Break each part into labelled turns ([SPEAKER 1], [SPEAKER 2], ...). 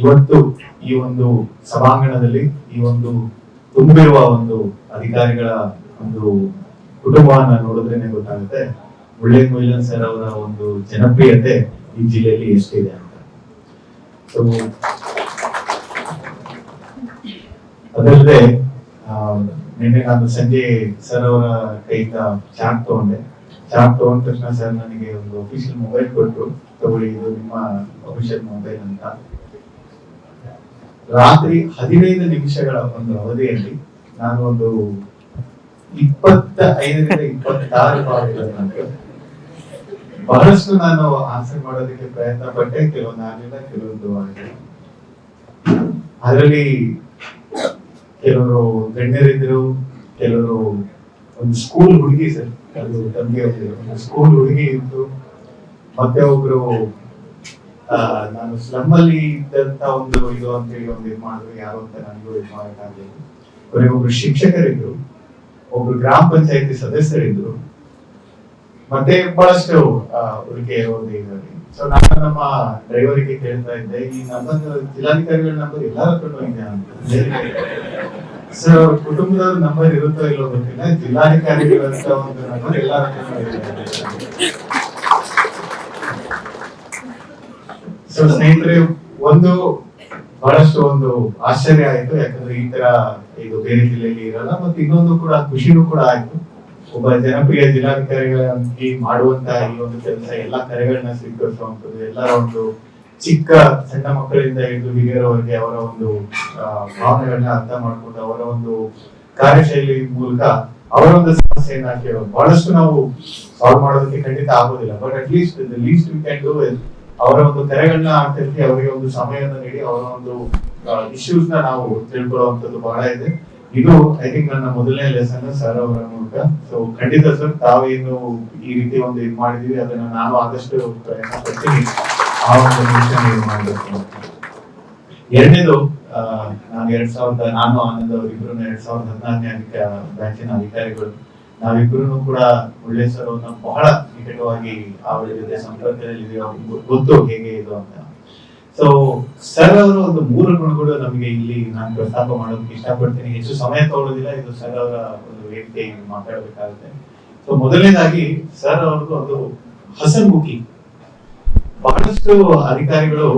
[SPEAKER 1] ಇವತ್ತು ಈ ಒಂದು ಸಭಾಂಗಣದಲ್ಲಿ ಈ ಒಂದು ತುಂಬಿರುವ ಒಂದು ಅಧಿಕಾರಿಗಳ ಒಂದು ಕುಟುಂಬವನ್ನ ನೋಡಿದ್ರೇನೆ ಗೊತ್ತಾಗುತ್ತೆ. ಒಳ್ಳೆ ಮೊಯ್ಲನ್ ಸರ್ ಅವರ ಒಂದು ಜನಪ್ರಿಯತೆ ಈ ಜಿಲ್ಲೆಯಲ್ಲಿ ಎಷ್ಟಿದೆ ಅಂತ. ಸೊ ಅದಲ್ಲದೆ ನಿನ್ನೆ ನಾನು ಸಂಜೆ ಸರ್ ಅವರ ಕೈಯಿಂದ ಚಾರ್ಟ್ ತಗೊಂಡೆ. ಚಾರ್ಟ್ ತಗೊಂಡ ತಕ್ಷಣ ಸರ್ ನನಗೆ ಒಂದು ಅಫಿಷಿಯಲ್ ಮೊಬೈಲ್ ಕೊಟ್ಟರು ತಗೊಳ್ಳಿ, ಇದು ನಿಮ್ಮ ಅಫಿಷಿಯಲ್ ಮೊಬೈಲ್ ಅಂತ. ರಾತ್ರಿ ಹದಿನೈದು ನಿಮಿಷಗಳ ಒಂದು ಅವಧಿಯಲ್ಲಿ ನಾನು ಒಂದು ಇಪ್ಪತ್ತ ಐದರಿಂದ ಇಪ್ಪತ್ತಾರು ಕಾಲ್ಗಳನ್ನು ಬಹಳಷ್ಟು ನಾನು ಆನ್ಸರ್ ಮಾಡೋದಕ್ಕೆ ಪ್ರಯತ್ನ ಪಟ್ಟೆ ಕೆಲವೊಂದು ಆಗಲಿಲ್ಲ ಕೆಲವೊಂದು ಆಗಿಲ್ಲ ಅದರಲ್ಲಿ ಕೆಲವರು ಗಣ್ಯರಿದ್ರು ಕೆಲವರು ಒಂದು ಸ್ಕೂಲ್ ಹುಡುಗಿ ಸರ್ ಅದು ತಮಗೆ ಒಂದು ಸ್ಕೂಲ್ ಹುಡುಗಿ ಇತ್ತು ಮತ್ತೆ ಒಬ್ರು ನಾನು ಸ್ಲಮ್ ಅಲ್ಲಿ ಇದ್ದಂತ ಒಂದು ಇದು ಅಂತೇಳಿ ಒಂದು ಇದು ಮಾಡಿದ್ರು ಯಾರು ಅಂತ ನನಗೂ ಇದು ಮಾಡಕ್ಕಾಗಲಿಲ್ಲ ಅವರಿಗೆ ಒಬ್ರು ಶಿಕ್ಷಕರಿದ್ರು, ಒಬ್ರು ಗ್ರಾಮ ಪಂಚಾಯತಿ ಸದಸ್ಯರಿದ್ರು, ಮತ್ತೆ ಬಹಳಷ್ಟು ಅವ್ರಿಗೆ ಒಂದು ಇದರಲ್ಲಿ. ಸೊ ನಾನು ನಮ್ಮ ಡ್ರೈವರಿಗೆ ಕೇಳ್ತಾ ಇದ್ದೆ, ಈ ನಮ್ಮ ಜಿಲ್ಲಾಧಿಕಾರಿಗಳ ನಂಬರ್ ಎಲ್ಲಾರ ಇದೆ ಅಂತ. ಅವ್ರ ಕುಟುಂಬದವ್ರ ನಂಬರ್ ಇರುತ್ತೋ ಇಲ್ಲೋ ಗೊತ್ತಿಲ್ಲ, ಜಿಲ್ಲಾಧಿಕಾರಿಗಳಂತ ಒಂದು ನಂಬರ್ ಎಲ್ಲಾರ ಸೊ ಸ್ನೇಹಿತರೆ, ಒಂದು ಬಹಳಷ್ಟು ಒಂದು ಆಶ್ಚರ್ಯ ಆಯ್ತು. ಯಾಕಂದ್ರೆ ಈ ತರ ಇದು ಬೇರೆ ಜಿಲ್ಲೆಯಲ್ಲಿ ಇರಲ್ಲ, ಮತ್ತೆ ಇನ್ನೊಂದು ಕೂಡ ಖುಷಿನೂ ಕೂಡ ಆಯ್ತು. ಒಬ್ಬ ಜನಪ್ರಿಯ ಜಿಲ್ಲಾಧಿಕಾರಿಗಳಾಗಿ ಮಾಡುವಂತ ಈ ಒಂದು ಕೆಲಸ, ಎಲ್ಲಾ ಕರೆಗಳನ್ನ ಸ್ವೀಕರಿಸುವಂತದ್ದು ಎಲ್ಲರ ಒಂದು ಚಿಕ್ಕ ಸಣ್ಣ ಮಕ್ಕಳಿಂದ ಹಿಡಿದು ಹಿರಿಯರವರೆಗೆ ಅವರ ಒಂದು ಭಾವನೆಗಳನ್ನ ಅರ್ಥ ಮಾಡ್ಕೊಂಡು ಅವರ ಒಂದು ಕಾರ್ಯಶೈಲಿ ಮೂಲಕ ಅವರ ಒಂದು ಸಮಸ್ಯೆಯನ್ನ ಬಹಳಷ್ಟು ನಾವು ಸಾಲ್ವ್ ಮಾಡೋದಕ್ಕೆ ಖಂಡಿತ ಆಗೋದಿಲ್ಲ but at least least we can do ಅವರ ಒಂದು ಕರೆಗಳನ್ನ ಆಗ್ತಿರ್ತಿ ಅವರಿಗೆ ಒಂದು ಸಮಯವನ್ನು ನೀಡಿ, ಅವರ ಒಂದು ಇಶ್ಯೂಸ್ನ ನಾವು ತಿಳ್ಕೊಳ್ಳುವಂತದ್ದು ಬಹಳ ಇದೆ. ಇದು ಐ ಥಿಂಕ್ ನನ್ನ ಮೊದಲನೇ ಲೆಸನ್ ಸರ್ ಅವರ ಮೂಲಕ. ಸೊ ಖಂಡಿತ ಸರ್ ತಾವೇನು ಈ ರೀತಿ ಒಂದು ಇದು ಮಾಡಿದೀವಿ ಅದನ್ನ ನಾನು ಆದಷ್ಟು ಪ್ರಯತ್ನ ಪಡ್ತೀನಿ. ಆ ಒಂದು ಮಿಷನ್ ಇದು ಮಾಡಬೇಕು. ಎರಡನೇದು ನಾನು ಎರಡ್ ಸಾವಿರದ, ನಾನು ಆನಂದ್ ಅವರಿಬ್ರು, ಎರಡ್ ಸಾವಿರದ ಹದಿನಾರನೇ ಬ್ಯಾಂಕಿನ ಅಧಿಕಾರಿಗಳು. ನಾವಿಬ್ರು ಕೂಡ ಒಳ್ಳೆ ಸರ್ ಅವ್ರನ್ನ ಬಹಳ ನಿಕಟವಾಗಿ ಅವರ ಜೊತೆ ಸಂಪರ್ಕದಲ್ಲಿ ಗೊತ್ತು ಹೇಗೆ ಇದು ಅಂತ. ಸೊ ಸರ್ ಅವರ ಒಂದು ಮೂರು ಗುಣಗಳು ನಮಗೆ ಇಲ್ಲಿ ನಾನು ಪ್ರಸ್ತಾಪ ಮಾಡೋದಕ್ಕೆ ಇಷ್ಟಪಡ್ತೀನಿ. ಹೆಚ್ಚು ಸಮಯ ತಗೊಳ್ಳೋದಿಲ್ಲ ಇದು ಸರ್ ಅವರ ಒಂದು ವೇದಿಕೆ ಮಾತಾಡಬೇಕಾಗುತ್ತೆ. ಸೊ ಮೊದಲನೇದಾಗಿ ಸರ್ ಅವ್ರದ್ದು ಒಂದು ಹಸನ್ಮುಖಿ. ಬಹಳಷ್ಟು ಅಧಿಕಾರಿಗಳು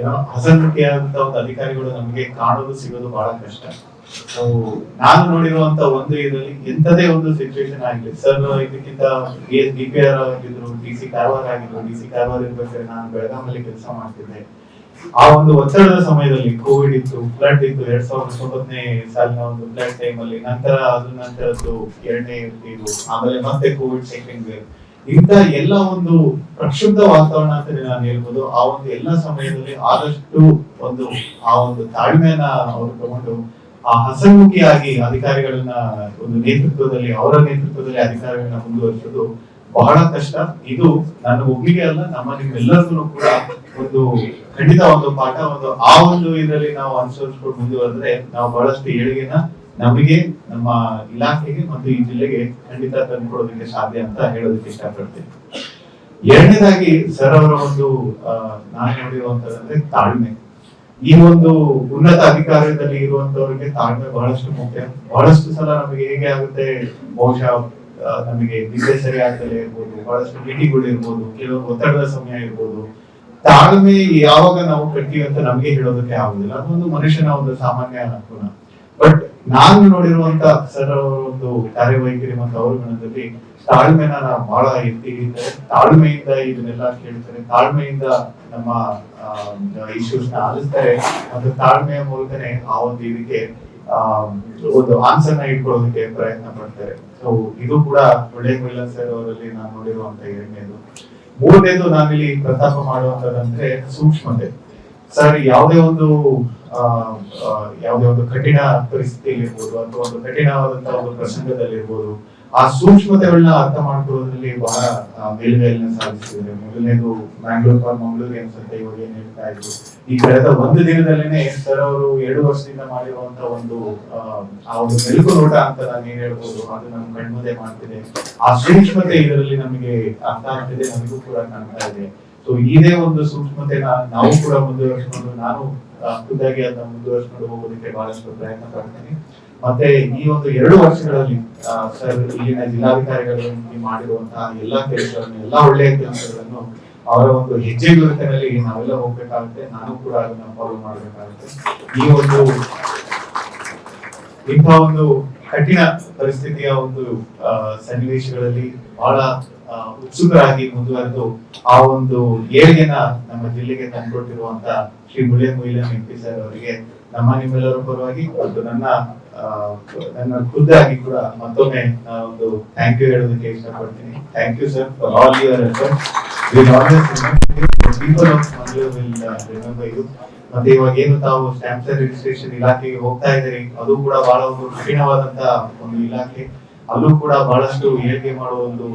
[SPEAKER 1] ಏನೋ ಹಸನ್ಮುಖಿಯಾದಂತ ಒಂದು ಅಧಿಕಾರಿಗಳು ನಮಗೆ ಕಾಣೋದು, ಸಿಗೋದು ಬಹಳ ಕಷ್ಟ. ನಾನು ನೋಡಿರುವಂತ ಒಂದು ಇದರಲ್ಲಿ ಎಂತದೇ ಒಂದು ಸಿಚುವೇಶನ್ ಆಗಲಿ ಸರ್ ಇದಕ್ಕಿಂತ ಪಿ ಆರ್ ಆಗಿದ್ರು ಡಿ ಸಿ ಕಾರವಾರ ಆಗಿದ್ರು ಡಿ ಸಿ ಕಾರವಾರ ಇರ್ಬೇಕಾದ್ರೆ ನಾನು ಬೆಳಗಾಮಲ್ಲಿ ಕೆಲಸ ಮಾಡ್ತಿದ್ದೆ. ಆ ಒಂದು ಒತ್ತಡದ ಸಮಯದಲ್ಲಿ ಕೋವಿಡ್ ಇತ್ತು ಫ್ಲಡ್ ಇತ್ತು, ಎರಡ್ ಸಾವಿರದ ಹತ್ತೊಂಬತ್ತನೇ ಸಾಲಿನ ಒಂದು ಫ್ಲಡ್ ಟೈಮ್ ಅಲ್ಲಿ ನಂತರ ಅದ್ರ ನಂತರದ್ದು ಎರಡನೇ ಇದು ಆಮೇಲೆ ಮತ್ತೆ ಕೋವಿಡ್ ಸೆಕೆಂಡ್ ವೇವ್ ಇಂತ ಎಲ್ಲ ಒಂದು ಪ್ರಕ್ಷುಬ್ಧ ವಾತಾವರಣ ಅಂತ ನಾನು ಹೇಳ್ಬೋದು. ಆ ಒಂದು ಎಲ್ಲ ಸಮಯದಲ್ಲಿ ಆದಷ್ಟು ಒಂದು, ಆ ಒಂದು ತಾಳ್ಮೆಯನ್ನ ಅವರು ತಗೊಂಡು ಆ ಹಸನ್ಮುಖಿಯಾಗಿ ಅಧಿಕಾರಿಗಳನ್ನ ಒಂದು ನೇತೃತ್ವದಲ್ಲಿ, ಅವರ ನೇತೃತ್ವದಲ್ಲಿ ಅಧಿಕಾರಿಗಳನ್ನ ಮುಂದುವರಿಸೋದು ಬಹಳ ಕಷ್ಟ. ಇದು ನನ್ನ ಒಬ್ಬಿಗೆ ಅಲ್ಲ, ನಮ್ಮ ನಿಮ್ಮೆಲ್ಲರಿಗೂ ಕೂಡ ಒಂದು ಖಂಡಿತ ಒಂದು ಪಾಠ, ಒಂದು ಆ ಒಂದು ಇದರಲ್ಲಿ ನಾವು ಅನುಸರಿಸ್ಕೊಂಡು ಮುಂದುವರೆದ್ರೆ ನಾವು ಬಹಳಷ್ಟು ಏಳಿಗೆನ ನಮಗೆ, ನಮ್ಮ ಇಲಾಖೆಗೆ ಮತ್ತು ಈ ಜಿಲ್ಲೆಗೆ ಖಂಡಿತ ತಂದುಕೊಡೋದಕ್ಕೆ ಸಾಧ್ಯ ಅಂತ ಹೇಳೋದಕ್ಕೆ ಇಷ್ಟಪಡ್ತೀನಿ. ಎರಡನೇದಾಗಿ ಸರ್ ಅವರ ಒಂದು ನಾನು ನೋಡಿರುವಂತದಂದ್ರೆ ತಾಳ್ಮೆ. ಈ ಒಂದು ಉನ್ನತ ಅಧಿಕಾರದಲ್ಲಿ ಇರುವಂತವರಿಗೆ ತಾಳ್ಮೆ ಬಹಳಷ್ಟು ಮುಖ್ಯ. ಬಹಳಷ್ಟು ಸಲ ನಮಗೆ ಹೇಗೆ ಆಗುತ್ತೆ, ಬಹುಶಃ ನಮಗೆ ನಿದ್ದೆ ಸರಿ ಆಗ್ತಲೇ ಇರ್ಬೋದು, ಬಹಳಷ್ಟು ಮೀಟಿಂಗ್ಗಳು ಇರ್ಬೋದು, ಕೆಲವೊಂದು ಒತ್ತಡದ ಸಮಯ ಇರ್ಬೋದು. ತಾಳ್ಮೆ ಯಾವಾಗ ನಾವು ಕಟ್ತೀವಿ ಅಂತ ನಮಗೆ ಹೇಳೋದಕ್ಕೆ ಆಗುದಿಲ್ಲ. ಅದೊಂದು ಮನುಷ್ಯನ ಒಂದು ಸಾಮಾನ್ಯ ಗುಣ ಬಟ್ ನಾನು ನೋಡಿರುವಂತ ಸರ್ ಅವರ ಒಂದು ಕಾರ್ಯವೈಖರಿ ಮತ್ತು ಅವರ ಗುಣದಲ್ಲಿ ತಾಳ್ಮೆನ ನಾವು ಬಹಳ ಎತ್ತಿ ಹಿಡಿತಾರೆ ತಾಳ್ಮೆಯಿಂದ ಇದನ್ನೆಲ್ಲ ಕೇಳ್ತಾರೆ. ತಾಳ್ಮೆಯಿಂದ ನಮ್ಮ ಇಶ್ಯೂಸ್ನ ಆಲಿಸ್ತಾರೆ. ಮತ್ತು ತಾಳ್ಮೆಯ ಮೂಲಕನೇ ಆ ಒಂದು ಇದಕ್ಕೆ ಒಂದು ಆನ್ಸರ್ನ ಇಟ್ಕೊಳ್ಳೋದಕ್ಕೆ ಪ್ರಯತ್ನ ಪಡ್ತಾರೆ. ಸೊ ಇದು ಕೂಡ ಒಳ್ಳೆ ಮಿಲ್ಲ ಸರ್ ಅವರಲ್ಲಿ ನಾನು ನೋಡಿರುವಂತ ಎರಡನೇದು. ಮೂರನೇದು ನಾವಿಲ್ಲಿ ಪ್ರತಾಪ ಮಾಡುವಂತದಂದ್ರೆ ಸೂಕ್ಷ್ಮತೆ. ಸರ್, ಯಾವುದೇ ಒಂದು ಯಾವುದೇ ಒಂದು ಕಠಿಣ ಪರಿಸ್ಥಿತಿಯಲ್ಲಿ ಇರ್ಬೋದು ಅಥವಾ ಒಂದು ಕಠಿಣವಾದಂತಹ ಒಂದು ಪ್ರಸಂಗದಲ್ಲಿ ಇರ್ಬೋದು ಆ ಸೂಕ್ಷ್ಮತೆಗಳನ್ನ ಅರ್ಥ ಮಾಡ್ಕೊಳ್ಳೋದ್ರಲ್ಲಿ ಬಹಳ ಮೇಲ್ಮೇಲಿನ ಸಾಧಿಸಿದ್ದಾರೆ ಮೊದಲನೇದು ಮ್ಯಾಂಗ್ಳೂರ್ ಫಾರ್ ಮಂಗಳೂರು ಅನ್ಸುತ್ತೆ ಇವಾಗ ಏನ್ ಹೇಳ್ತಾ ಇದ್ರು. ಈ ಕಳೆದ ಒಂದು ದಿನದಲ್ಲೇನೆ ಸರ್ ಅವರು ಎರಡು ವರ್ಷದಿಂದ ಮಾಡಿರುವಂತ ಒಂದು ಆ, ಒಂದು ಮೆಲುಕು ನೋಟ ಅಂತ ನಾನು ಏನ್ ಹೇಳ್ಬೋದು ಅದು ನಮ್ಮ ಕಣ್ಮುಂದೆ ಮಾಡ್ತಿದೆ ಆ ಸೂಕ್ಷ್ಮತೆ ಇದರಲ್ಲಿ ನಮಗೆ ಅರ್ಥ ಆಗ್ತಿದೆ ನಮಗೂ ಕೂಡ ಕಾಣ್ತಾ ಇದೆ. ಸೊ ಇದೇ ಒಂದು ಸೂಕ್ಷ್ಮತೆನ ನಾವು ಕೂಡ ಮುಂದುವರಿಸ್ಕೊಂಡು ನಾನು ಖುದ್ದಾಗಿ ಅದನ್ನ ಮುಂದುವರಿಸಿಕೊಂಡು ಹೋಗೋದಕ್ಕೆ ಬಹಳಷ್ಟು ಪ್ರಯತ್ನ ಪಡ್ತೀನಿ. ಮತ್ತೆ ಈ ಒಂದು ಎರಡು ವರ್ಷಗಳಲ್ಲಿ ಸರ್, ಇಲ್ಲಿನ ಜಿಲ್ಲಾಧಿಕಾರಿಗಳು ಮಾಡಿರುವಂತಹ ಎಲ್ಲಾ ಕೆಲಸಗಳನ್ನು ಎಲ್ಲಾ ಒಳ್ಳೆಯ ಕೆಲಸಗಳನ್ನು ಅವರ ಒಂದು ಹೆಜ್ಜೆ ಗುರುತಿನಲ್ಲಿ ನಾವೆಲ್ಲ ಹೋಗ್ಬೇಕಾಗುತ್ತೆ. ನಾನು ಕೂಡ ಅದನ್ನ ಫಾಲೋ ಮಾಡ್ಬೇಕಾಗುತ್ತೆ. ಈ ಒಂದು ಇಂಥ ಒಂದು ಕಠಿಣ ಪರಿಸ್ಥಿತಿಯ ಒಂದು ಸನ್ನಿವೇಶಗಳಲ್ಲಿ ಬಹಳ ಉತ್ಸುಕರಾಗಿ ಮುಂದುವರೆದು ಆ ಒಂದು ಏಳಿಗೆನ ನಮ್ಮ ಜಿಲ್ಲೆಗೆ ತಂದುಕೊಟ್ಟಿರುವಂತ ಶ್ರೀ ಮೊಯ್ಲನ್ ಎಂ ಪಿ ಸರ್ ಅವರಿಗೆ ನಮ್ಮ ನಿಮ್ಮೆಲ್ಲರ ಪರವಾಗಿ ಮತ್ತು ನನ್ನ ನನ್ನ ಖುದ್ದಾಗಿ ಕೂಡ ಮತ್ತೊಮ್ಮೆ ಒಂದು ಥ್ಯಾಂಕ್ ಯು ಹೇಳೋದಕ್ಕೆ ಇಷ್ಟಪಡ್ತೀನಿ. Thank you sir for all your people of Mangaluru will remember ಮತ್ತೆ ಇವಾಗ ಏನು ತಾವು ಸ್ಟಾಂಪ್ ರಿಜಿಸ್ಟ್ರೇಷನ್ ಇಲಾಖೆಗೆ ಹೋಗ್ತಾ ಇದ್ದೀರಿ, ಅದು ಕೂಡ ಬಹಳ ಒಂದು ಕಠಿಣವಾದಂತ ಒಂದು ಇಲಾಖೆ. ಅಲ್ಲೂ ಕೂಡ ಬಹಳಷ್ಟು ಏಳಿಗೆ ಮಾಡುವ ಒಂದು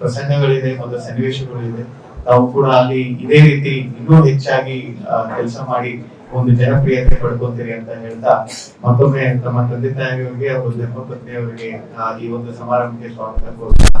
[SPEAKER 1] ಪ್ರಸಂಗಗಳಿದೆ ಮತ್ತು ಸನ್ನಿವೇಶಗಳಿದೆ. ತಾವು ಕೂಡ ಅಲ್ಲಿ ಇದೇ ರೀತಿ ಇನ್ನೂ ಹೆಚ್ಚಾಗಿ ಕೆಲಸ ಮಾಡಿ ಒಂದು ಜನಪ್ರಿಯತೆ ಪಡ್ಕೊತೀರಿ ಅಂತ ಹೇಳ್ತಾ ಮತ್ತೊಮ್ಮೆ ತಮ್ಮ ತಂದೆ ತಾಯಿಯವರಿಗೆ ಹಾಗೂ ಜನ್ಮಪತ್ನಿಯವರಿಗೆ ಈ ಒಂದು ಸಮಾರಂಭಕ್ಕೆ ಸ್ವಾಗತ ಕೋರ್ತಾ